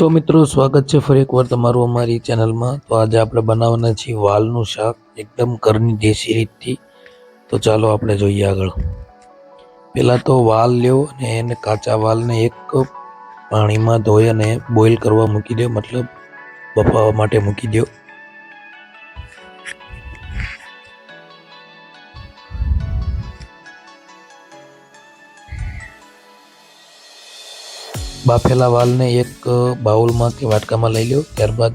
તો મિત્રો, સ્વાગત છે ફરી એકવાર તમારું અમારી ચેનલમાં. તો આજે આપણે બનાવવાના છીએ વાલનું શાક, એકદમ ઘરની દેશી રીતથી. તો ચાલો આપણે જોઈએ આગળ. પહેલાં તો વાલ લ્યો અને એને કાચા વાલને એક પાણીમાં ધોઈ અને બોઇલ કરવા મૂકી દો. મતલબ બફાવા માટે મૂકી દો. બાફેલા વાલને એક બાઉલમાં કે વાટકામાં લઈ લો ત્યારબાદ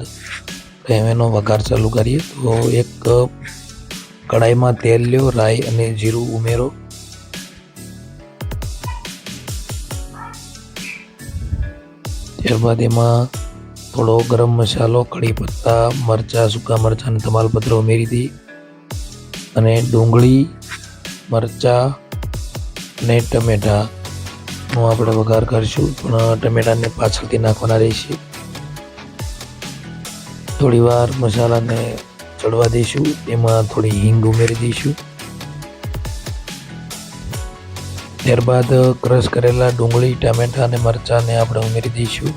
એનો વઘાર ચાલુ કરીએ. તો એક કડાઈમાં તેલ લ્યો, રાઈ અને જીરું ઉમેરો. ત્યારબાદ એમાં થોડો ગરમ મસાલો કઢી પત્તા મરચાં, સૂકા મરચાં અને તમાલપત્ર ઉમેરી દઈ અને ડુંગળી, મરચાં અને ટમેટાનો આપણે વઘાર કરીશું, પણ ટમેટાને પાછળથી નાખવાના રહેશે. થોડી વાર મસાલાને ચડવા દઈશું, એમાં થોડી હિંગ ઉમેરી દઈશું. ત્યારબાદ ક્રશ કરેલા ડુંગળી, ટામેટા અને મરચાંને આપણે ઉમેરી દઈશું.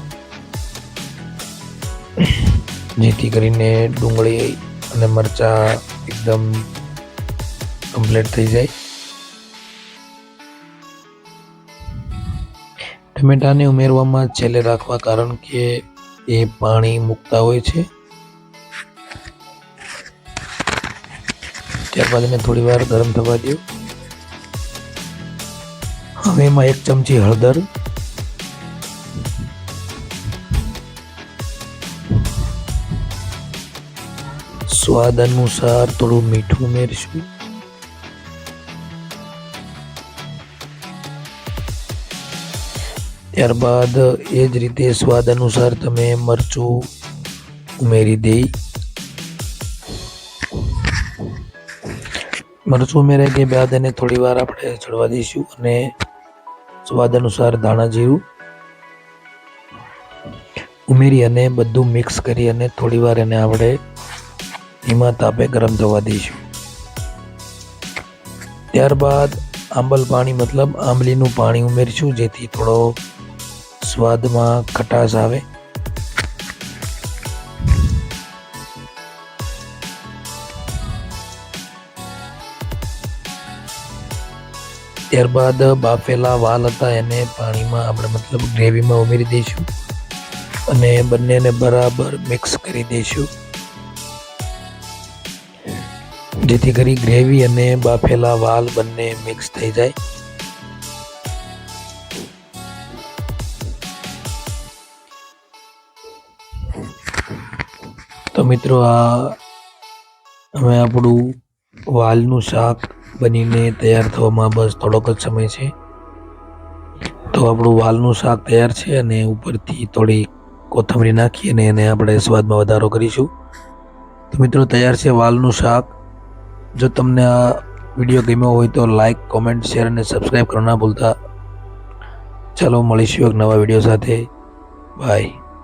જેથી કરીને ડુંગળી અને મરચાં એકદમ કમ્પ્લીટ થઈ જાય. ટમેટાને ઉમેરવામાં છેલ્લે રાખવા કારણ કે એ પાણી મૂકતા હોય છે. ત્યારબાદ એને થોડી વાર ગરમ થવા દો. હવે એમાં એક ચમચી હળદર. સ્વાદ અનુસાર થોડું મીઠું ઉમેરીશું. ત્યારબાદ એ જ રીતે સ્વાદ અનુસાર તમે મરચું ઉમેરી દઈ. મરચું ઉમેરાઈ ગયા બાદ એને થોડી વાર આપણે ચડવા દઈશું અને સ્વાદ અનુસાર ધાણા જીરું ઉમેરી અને બધું મિક્સ કરી અને થોડી વાર એને આપણે ધીમા તાપે ગરમ થવા દઈશું. ત્યારબાદ આંબલ પાણી, મતલબ આંબલીનું પાણી ઉમેરીશું, જેથી થોડો સ્વાદમાં ખટાશ આવે. ત્યારબાદ બાફેલા વાલ હતા, એને પાણીમાં આપણે મતલબ ગ્રેવીમાં ઉમેરી દઈશું અને બંનેને બરાબર મિક્સ કરી દઈશું. જેથી કરી ગ્રેવી અને બાફેલા વાલ બંને મિક્સ થઈ જાય. તો મિત્રો આ હવે આપણું વાલનું શાક બનીને તૈયાર થવામાં બસ થોડોક જ સમય છે. તો આપણું વાલનું શાક તૈયાર છે અને ઉપરથી થોડી કોથમરી નાખી અને એને આપણે સ્વાદમાં વધારો કરીશું. તો મિત્રો તૈયાર છે વાલનું શાક. જો તમને આ વીડિયો ગમ્યો હોય તો લાઈક, કોમેન્ટ, શેર અને સબસ્ક્રાઈબ કરવા ના ભૂલતા. ચાલો મળીશું એક નવા વીડિયો સાથે. બાય.